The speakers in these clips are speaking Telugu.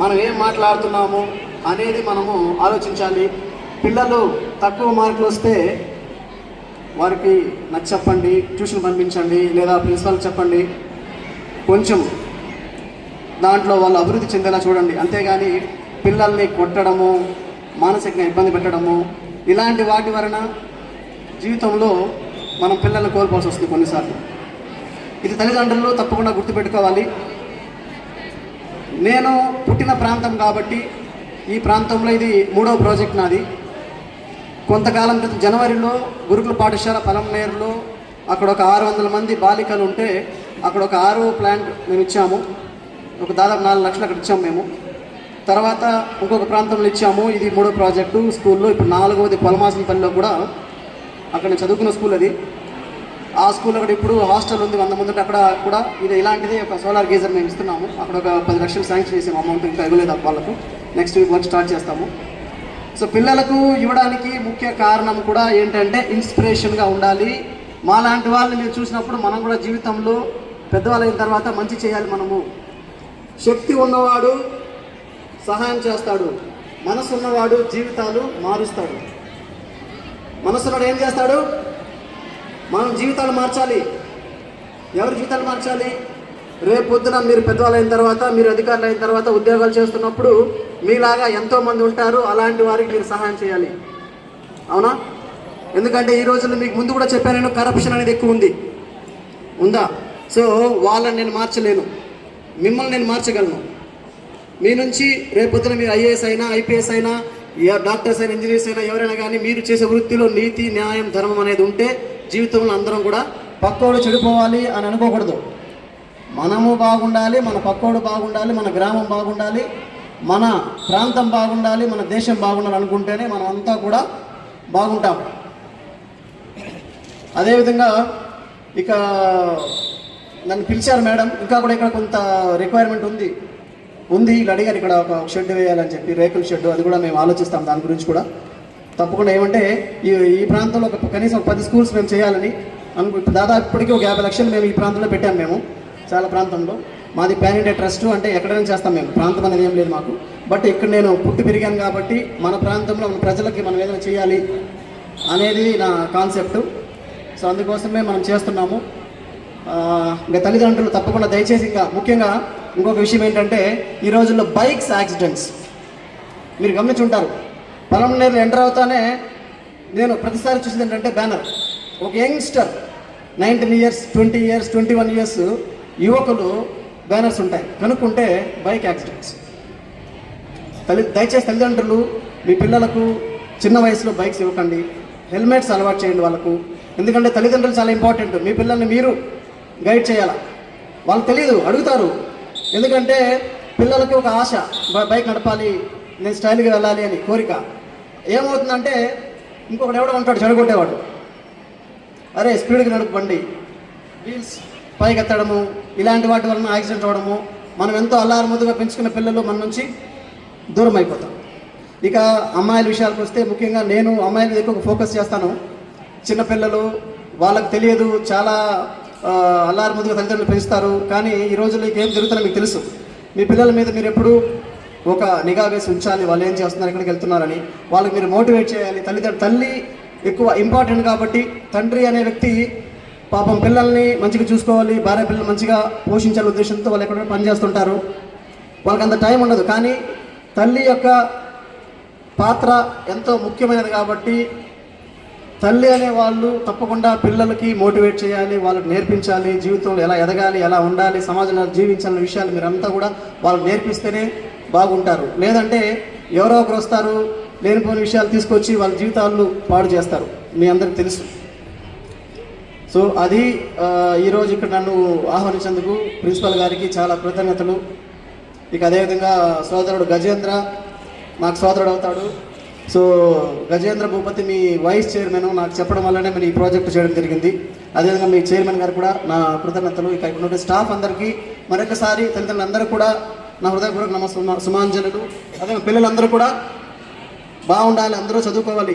మనం ఏం మాట్లాడుతున్నాము అనేది మనము ఆలోచించాలి. పిల్లలు తక్కువ మార్కులు వస్తే వారికి నచ్చప్పండి ట్యూషన్ పంపించండి లేదా ప్రిన్సిపాల్ చెప్పండి. కొంచెం దాంట్లో వాళ్ళు అభివృద్ధి చెందేలా చూడండి. అంతేగాని పిల్లల్ని కొట్టడము మానసికంగా ఇబ్బంది పెట్టడము ఇలాంటి వాటి వలన జీవితంలో మనం పిల్లల్ని కోల్పోవాల్సి వస్తుంది కొన్నిసార్లు. ఇది తల్లిదండ్రులు తప్పకుండా గుర్తుపెట్టుకోవాలి. నేను పుట్టిన ప్రాంతం కాబట్టి ఈ ప్రాంతంలో ఇది మూడవ ప్రాజెక్ట్ నాది. కొంతకాలం క్రితం జనవరిలో గురుకుల పాఠశాల పలంనేరులో అక్కడ ఒక ఆరు వందల మంది బాలికలు ఉంటే అక్కడ ఒక ఆరో ప్లాంట్ మేము ఇచ్చాము. ఒక దాదాపు నాలుగు లక్షలు అక్కడ ఇచ్చాము మేము. తర్వాత ఇంకొక ప్రాంతంలో ఇచ్చాము. ఇది మూడో ప్రాజెక్టు స్కూల్లో. ఇప్పుడు నాలుగవది పొలమాసనపల్లిలో కూడా అక్కడ చదువుకున్న స్కూల్ అది. ఆ స్కూల్ అక్కడ ఇప్పుడు హాస్టల్ ఉంది వంద ముందు అక్కడ కూడా ఇది ఇలాంటిది ఒక సోలార్ గీజర్ మేము ఇస్తున్నాము. అక్కడ ఒక పది లక్షలు శాంక్షన్ చేసాము అమౌంట్ ఇంకా ఇవ్వలేదు వాళ్ళకు. నెక్స్ట్ వీక్ వర్క్ స్టార్ట్ చేస్తాము. సో పిల్లలకు ఇవ్వడానికి ముఖ్య కారణం కూడా ఏంటంటే ఇన్స్పిరేషన్గా ఉండాలి. మాలాంటి వాళ్ళని మీరు చూసినప్పుడు మనం కూడా జీవితంలో పెద్దవాళ్ళైన తర్వాత మంచి చేయాలి మనము. శక్తి ఉన్నవాడు సహాయం చేస్తాడు. మనసు ఉన్నవాడు జీవితాలు మారుస్తాడు. మనసున్నవాడు ఏం చేస్తాడు? మనం జీవితాలు మార్చాలి. ఎవరి జీవితాలు మార్చాలి? రేపు పొద్దున మీరు పెద్దవాళ్ళు అయిన తర్వాత మీరు అధికారులు అయిన తర్వాత ఉద్యోగాలు చేస్తున్నప్పుడు మీలాగా ఎంతోమంది ఉంటారు. అలాంటి వారికి మీరు సహాయం చేయాలి. అవునా? ఎందుకంటే ఈ రోజుల్లో మీకు ముందు కూడా చెప్పాను నేను కరప్షన్ అనేది ఎక్కువ ఉంది. ఉందా? సో వాళ్ళని నేను మార్చలేను. మిమ్మల్ని నేను మార్చగలను. మీ నుంచి రేపొద్దున మీరు ఐఏఎస్ అయినా ఐపీఎస్ అయినా డాక్టర్స్ అయినా ఇంజనీర్స్ అయినా ఎవరైనా కానీ మీరు చేసే వృత్తిలో నీతి న్యాయం ధర్మం అనేది ఉంటే జీవితంలో అందరం కూడా పక్కోడు చెడిపోవాలి అని అనుకోకూడదు. మనము బాగుండాలి మన పక్కోడు బాగుండాలి మన గ్రామం బాగుండాలి మన ప్రాంతం బాగుండాలి మన దేశం బాగుండాలి అనుకుంటేనే మనం అంతా కూడా బాగుంటాం. అదేవిధంగా ఇక నన్ను పిలిచారు మేడం. ఇంకా కూడా ఇక్కడ కొంత రిక్వైర్మెంట్ ఉంది. ఉంది వీళ్ళు అడిగారు ఇక్కడ ఒక షెడ్ వేయాలని చెప్పి రేకుల షెడ్ అది కూడా మేము ఆలోచిస్తాం దాని గురించి కూడా. తప్పకుండా ఏమంటే ఈ ఈ ప్రాంతంలో ఒక కనీసం పది స్కూల్స్ మేము చేయాలని అనుకు దాదాపు ఇప్పటికీ ఒక యాభై లక్షలు మేము ఈ ప్రాంతంలో పెట్టాము మేము చాలా ప్రాంతంలో. మాది ప్యాన్ ఇండియా ట్రస్ట్ అంటే ఎక్కడైనా చేస్తాం మేము ప్రాంతం అనేది ఏం లేదు మాకు. బట్ ఇక్కడ నేను పుట్టి పెరిగాను కాబట్టి మన ప్రాంతంలో మన ప్రజలకి మనం ఏదైనా చేయాలి అనేది నా కాన్సెప్ట్. సో అందుకోసమే మనం చేస్తున్నాము. ఇంకా తల్లిదండ్రులు తప్పకుండా దయచేసి ఇంకా ముఖ్యంగా ఇంకొక విషయం ఏంటంటే ఈ రోజుల్లో బైక్స్ యాక్సిడెంట్స్. మీరు గమనించుంటారు పొలం నేను ఎంటర్ అవుతానే నేను ప్రతిసారి చూసింది ఏంటంటే బ్యానర్. ఒక youngster nineteen years twenty years twenty one years యువకులు బ్యానర్స్ ఉంటాయి. కనుక్కుంటే బైక్ యాక్సిడెంట్స్. తల్లి దయచేసి తల్లిదండ్రులు మీ పిల్లలకు చిన్న వయసులో బైక్స్ ఇవ్వకండి. హెల్మెట్స్ అలవాటు చేయండి వాళ్ళకు. ఎందుకంటే తల్లిదండ్రులు చాలా ఇంపార్టెంట్. మీ పిల్లల్ని మీరు గైడ్ చేయాలి? వాళ్ళు తెలియదు అడుగుతారు. ఎందుకంటే పిల్లలకి ఒక ఆశ బైక్ నడపాలి నేను స్టైల్గా వెళ్ళాలి అని కోరిక. ఏమవుతుందంటే ఇంకొకటి ఎవడో ఉంటాడు చెడగొట్టేవాడు. అరే స్పీడ్గా నడుపు బండి. వీల్స్ పైకి ఎత్తడము ఇలాంటి వాటి వలన యాక్సిడెంట్ అవ్వడము మనం ఎంతో అల్లారముద్దుగా పెంచుకున్న పిల్లలు మన నుంచి దూరం అయిపోతాం. ఇక అమ్మాయిల విషయాలకు వస్తే ముఖ్యంగా నేను అమ్మాయిల మీద ఎక్కువ ఫోకస్ చేస్తాను. చిన్నపిల్లలు వాళ్ళకి తెలియదు చాలా ఆ, అల్లారముద్దుగా తల్లిదండ్రులు పెంచుతారు. కానీ ఈ రోజుల్లో ఏం జరుగుతుందో మీకు తెలుసు. మీ పిల్లల మీద మీరు ఎప్పుడు ఒక నిఘా వేసి ఉంచాలి వాళ్ళు ఏం చేస్తున్నారు ఎక్కడికి వెళ్తున్నారని. వాళ్ళకి మీరు మోటివేట్ చేయాలి. తల్లిదండ్రులు తల్లి ఎక్కువ ఇంపార్టెంట్ కాబట్టి తండ్రి అనే వ్యక్తి పాపం పిల్లల్ని మంచిగా చూసుకోవాలి భార్య పిల్లలు మంచిగా పోషించాలి ఉద్దేశంతో వాళ్ళు ఎక్కడ పనిచేస్తుంటారు వాళ్ళకి అంత టైం ఉండదు. కానీ తల్లి యొక్క పాత్ర ఎంతో ముఖ్యమైనది కాబట్టి తల్లి అనే వాళ్ళు తప్పకుండా పిల్లలకి మోటివేట్ చేయాలి వాళ్ళకి నేర్పించాలి జీవితంలో ఎలా ఎదగాలి ఎలా ఉండాలి సమాజంలో జీవించాలనే విషయాలు మీరంతా కూడా వాళ్ళకి నేర్పిస్తేనే బాగుంటారు. లేదంటే ఎవరో ఒకరు వస్తారు లేనిపోని విషయాలు తీసుకొచ్చి వాళ్ళ జీవితాలను పాడు చేస్తారు. మీ అందరికి తెలుసు. సో అది ఈరోజు ఇక్కడ నన్ను ఆహ్వానించేందుకు ప్రిన్సిపల్ గారికి చాలా కృతజ్ఞతలు. ఇక అదేవిధంగా సోదరుడు గజేంద్ర నాకు సోదరుడు అవుతాడు. సో గజేంద్ర భూపతి మీ వైస్ చైర్మన్ నాకు చెప్పడం వల్లనే మీరు ఈ ప్రాజెక్ట్ చేయడం జరిగింది. అదేవిధంగా మీ చైర్మన్ గారు కూడా నా కృతజ్ఞతలు. ఇక ఇక్కడ స్టాఫ్ అందరికీ మరొకసారి తల్లిదండ్రులందరూ కూడా నా హృదయపూర్వక నమ సుమాంజనులు అదే పిల్లలందరూ కూడా బాగుండాలి అందరూ చదువుకోవాలి.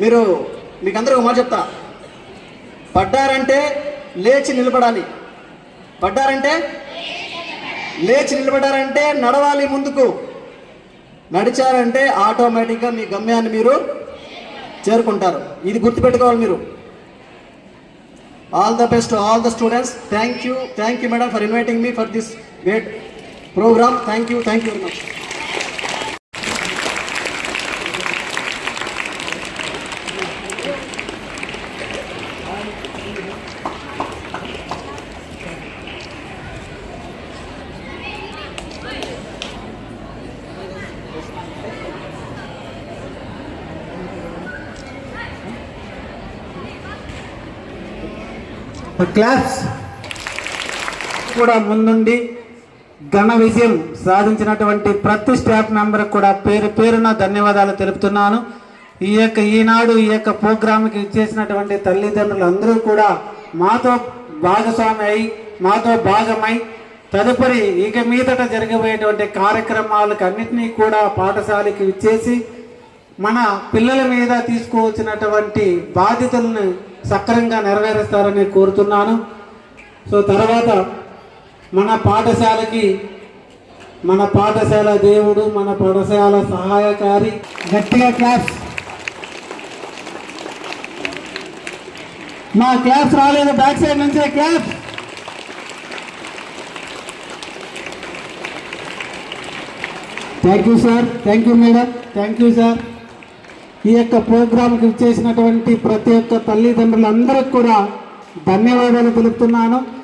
మీరు మీకు అందరూ ఒక మాట చెప్తా. పడ్డారంటే లేచి నిలబడాలి. పడ్డారంటే లేచి నిలబడారంటే నడవాలి ముందుకు. నడిచారంటే ఆటోమేటిక్గా మీ గమ్యాన్ని మీరు చేరుకుంటారు. ఇది గుర్తుపెట్టుకోవాలి మీరు. All the best all the students thank you thank you madam for inviting me for this great programme. Thank you thank you very much claps కూడా ముందుండి. ఘన విజయం సాధించినటువంటి ప్రతి స్టాఫ్ మెంబర్ కూడా పేరు పేరున ధన్యవాదాలు తెలుపుతున్నాను. ఈ యొక్క ఈనాడు ఈ యొక్క ప్రోగ్రాంకి ఇచ్చేసినటువంటి తల్లిదండ్రులు అందరూ కూడా మాతో భాగస్వామి అయి మాతో భాగమై తదుపరి ఇక మీదట జరగబోయేటువంటి కార్యక్రమాలకు అన్నింటినీ కూడా పాఠశాలకి ఇచ్చేసి మన పిల్లల మీద తీసుకోవచ్చినటువంటి బాధ్యతలను సక్రమంగా నెరవేరుస్తారని కోరుతున్నాను. సో తర్వాత మన పాఠశాలకి మన పాఠశాల దేవుడు మన పాఠశాల సహాయకారి. గట్టిగా క్లాస్. మా క్లాస్ రాలేదు బ్యాక్ సైడ్ నుంచే class. Thank you sir thank you madam thank you sir ఈ యొక్క ప్రోగ్రాంకి ఇచ్చేసినటువంటి ప్రతి ఒక్క తల్లిదండ్రులందరికీ కూడా ధన్యవాదాలు తెలుపుతున్నాను.